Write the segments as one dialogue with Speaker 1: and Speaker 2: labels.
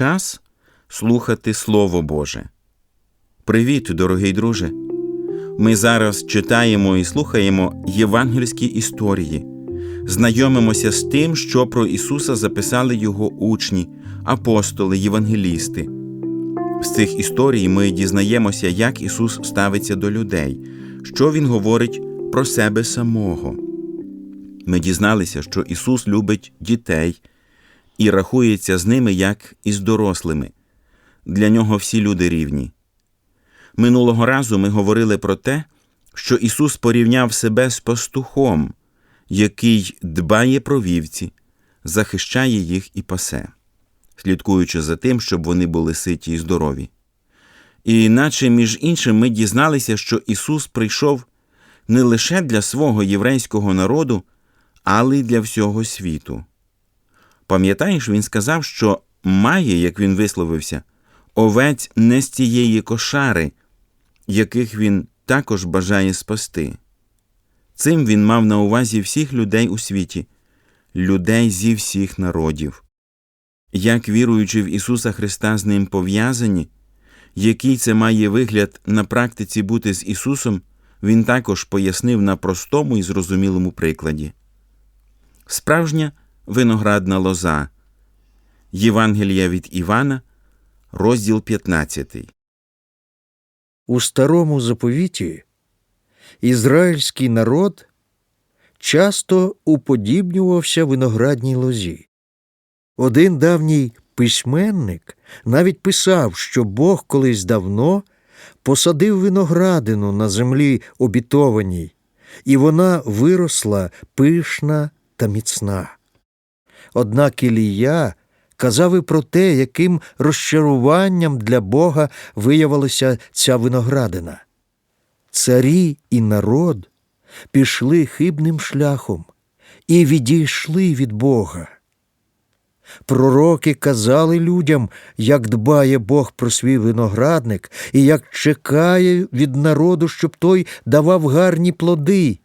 Speaker 1: час слухати Слово Боже. Привіт, дорогий друже! Ми зараз читаємо і слухаємо євангельські історії, знайомимося з тим, що про Ісуса записали Його учні, апостоли, євангелісти. З цих історій ми дізнаємося, як Ісус ставиться до людей, що Він говорить про себе самого. Ми дізналися, що Ісус любить дітей і рахується з ними як із дорослими. Для нього всі люди рівні. Минулого разу ми говорили про те, що Ісус порівняв себе з пастухом, який дбає про вівці, захищає їх і пасе, слідкуючи за тим, щоб вони були ситі і здорові. І наче між іншим ми дізналися, що Ісус прийшов не лише для свого єврейського народу, але й для всього світу. Пам'ятаєш, він сказав, що має, як він висловився, овець не з тієї кошари, яких він також бажає спасти. Цим він мав на увазі всіх людей у світі, людей зі всіх народів. Як віруючи в Ісуса Христа з ним пов'язані, який це має вигляд на практиці бути з Ісусом, він також пояснив на простому і зрозумілому прикладі. Справжня виноградна лоза. Євангелія від Івана, розділ 15.
Speaker 2: У старому заповіті ізраїльський народ часто уподібнювався виноградній лозі. Один давній письменник навіть писав, що Бог колись давно посадив виноградину на землі обітованій, і вона виросла пишна та міцна. Однак Ілія казав і про те, яким розчаруванням для Бога виявилася ця виноградина. Царі і народ пішли хибним шляхом і відійшли від Бога. Пророки казали людям, як дбає Бог про свій виноградник і як чекає від народу, щоб той давав гарні плоди,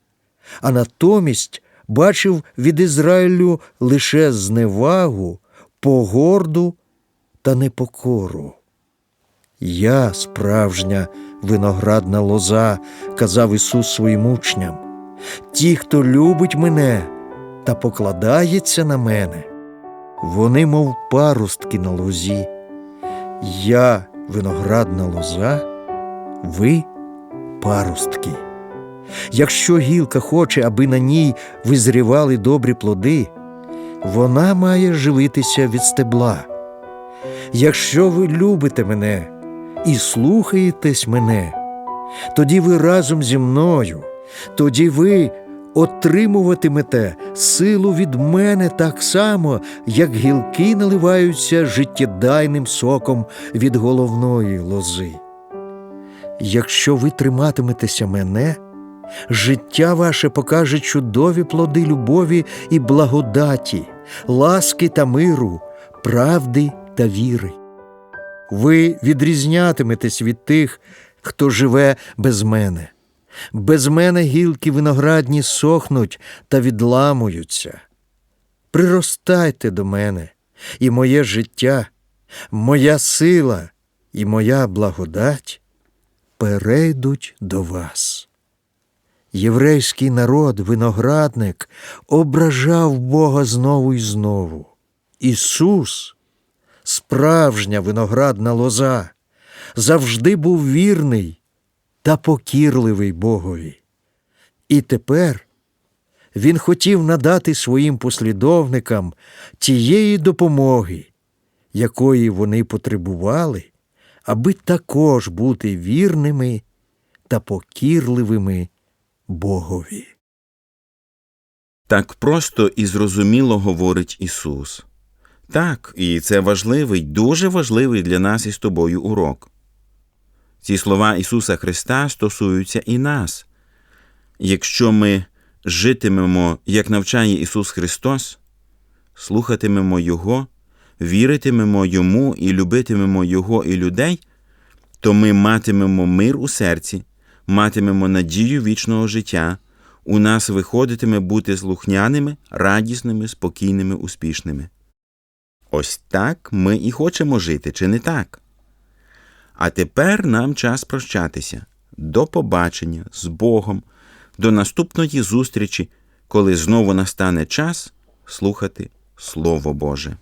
Speaker 2: а натомість бачив від Ізраїлю лише зневагу, погорду та непокору. Я справжня виноградна лоза, казав Ісус своїм учням. Ті, хто любить мене та покладається на мене, вони, мов паростки на лозі. Я виноградна лоза, ви паростки. Якщо гілка хоче, аби на ній визрівали добрі плоди, вона має живитися від стебла. Якщо ви любите мене і слухаєтесь мене, тоді ви разом зі мною, тоді ви отримуватимете силу від мене так само, як гілки наливаються життєдайним соком від головної лози. Якщо ви триматиметеся мене, життя ваше покаже чудові плоди любові і благодаті, ласки та миру, правди та віри. Ви відрізнятиметесь від тих, хто живе без мене. Без мене гілки виноградні сохнуть та відламуються. Приростайте до мене, і моє життя, моя сила і моя благодать перейдуть до вас. Єврейський народ, виноградник, ображав Бога знову і знову. Ісус, справжня виноградна лоза, завжди був вірний та покірливий Богові. І тепер Він хотів надати своїм послідовникам тієї допомоги, якої вони потребували, аби також бути вірними та покірливими Богові.
Speaker 1: Так просто і зрозуміло говорить Ісус. Так, і це важливий, дуже важливий для нас із тобою урок. Ці слова Ісуса Христа стосуються і нас. Якщо ми житимемо, як навчає Ісус Христос, слухатимемо Його, віритимемо Йому і любитимемо Його і людей, то ми матимемо мир у серці, матимемо надію вічного життя, у нас виходитиме бути слухняними, радісними, спокійними, успішними. Ось так ми і хочемо жити, чи не так? А тепер нам час прощатися. До побачення з Богом, до наступної зустрічі, коли знову настане час слухати Слово Боже.